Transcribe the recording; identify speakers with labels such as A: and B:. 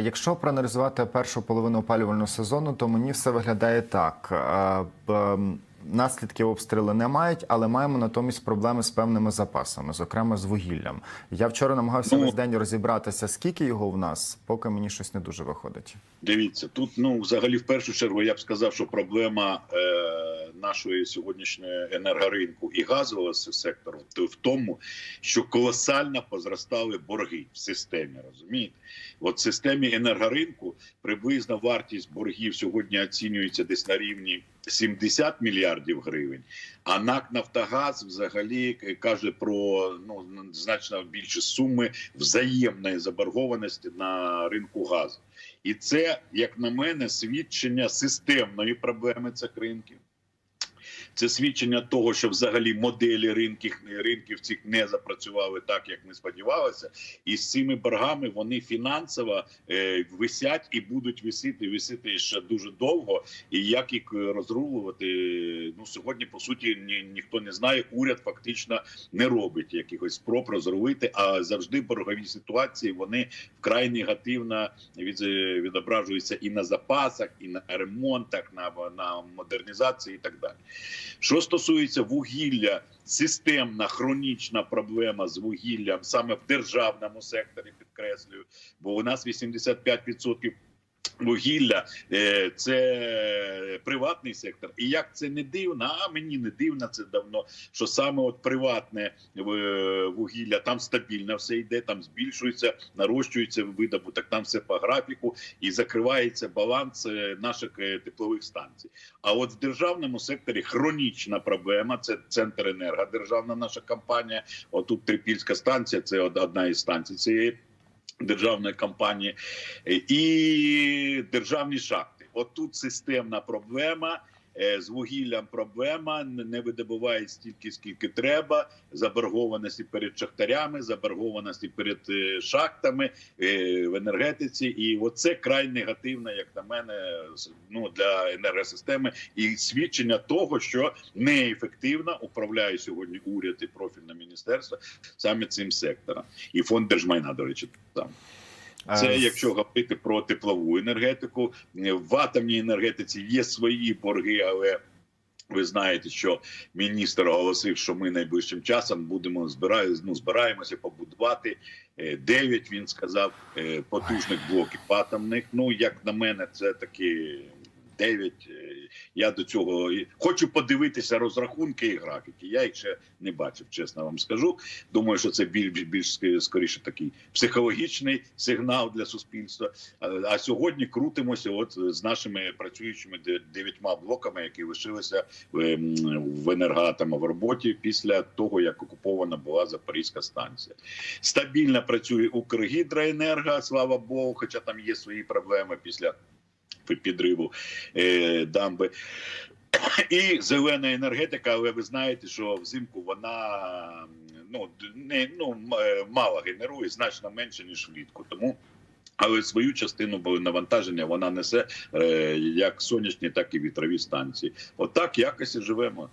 A: Якщо проаналізувати першу половину опалювального сезону, то мені все виглядає так. Наслідки обстріли не мають, але маємо натомість проблеми з певними запасами, зокрема з вугіллям. Я вчора намагався
B: Ну.
A: весь день розібратися, скільки його в нас, поки мені щось не дуже виходить.
B: Дивіться, тут ну взагалі в першу чергу я б сказав, що проблема е, нашої сьогоднішньої енергоринку і газового сектору то в тому, що колосально позростали борги в системі. Розумієте, от в системі енергоринку приблизна вартість боргів сьогодні оцінюється десь на рівні 70 мільярдів гривень. А НАК Нафтогаз взагалі каже про ну значно більше суми взаємної заборгованості на ринку газу. І це, як на мене, свідчення системної проблеми цих ринків. Це свідчення того, що взагалі моделі ринків, ринків цих не запрацювали так, як ми сподівалися, і з цими боргами вони фінансово е, висять і будуть висіти, висіти ще дуже довго. І як їх розрулювати, ну сьогодні по суті ні, ніхто не знає. Уряд фактично не робить якихось спроб розрулити, а завжди боргові ситуації вони вкрай негативно від, відображуються і на запасах, і на ремонтах, на, на модернізації і так далі. Що стосується вугілля, системна хронічна проблема з вугіллям саме в державному секторі, підкреслюю, бо у нас 85% вугілля е, це приватний сектор. І як це не дивно, а мені не дивно це давно. Що саме от приватне е, вугілля там стабільно все йде, там збільшується, нарощується видобуток, там все по графіку і закривається баланс е, наших теплових станцій. А от в державному секторі хронічна проблема. Це центр енерго, державна наша компанія. Отут Трипільська станція, це одна із станцій цієї державної компанії, і державні шахти. Отут системна проблема. Е, З вугіллям проблема не видобувають стільки, скільки треба. Заборгованості перед шахтарями, заборгованості перед е, шахтами е, в енергетиці. І оце край негативно, як на мене, ну для енергосистеми, і свідчення того, що неефективно управляє сьогодні уряд і профільне міністерство саме цим сектором. І фонд держмайна, до речі, там. Це
A: Е,
B: якщо говорити про теплову енергетику, в атомній енергетиці є свої борги, але ви знаєте, що міністр оголосив, що ми найближчим часом будемо збирає, ну, збираємося побудувати е, 9, Він сказав е, потужних блоків атомних. Ну як на мене, це таки 9. Я до цього хочу подивитися розрахунки і графіки. Я їх ще не бачив, чесно вам скажу. Думаю, що це більш більш скоріше такий психологічний сигнал для суспільства. А, сьогодні крутимося, от з нашими працюючими дев'ятьма блоками, які лишилися в, ем, в енергоатома в роботі після того, як окупована була Запорізька станція. Стабільно працює Укргідроенерго, слава Богу, хоча там є свої проблеми після підриву е, дамби. І зелена енергетика, але ви знаєте, що взимку вона ну не ну е, мало генерує, значно менше ніж влітку. Тому але свою частину навантаження вона несе е, як сонячні, так і вітрові станції. Отак якось і живемо.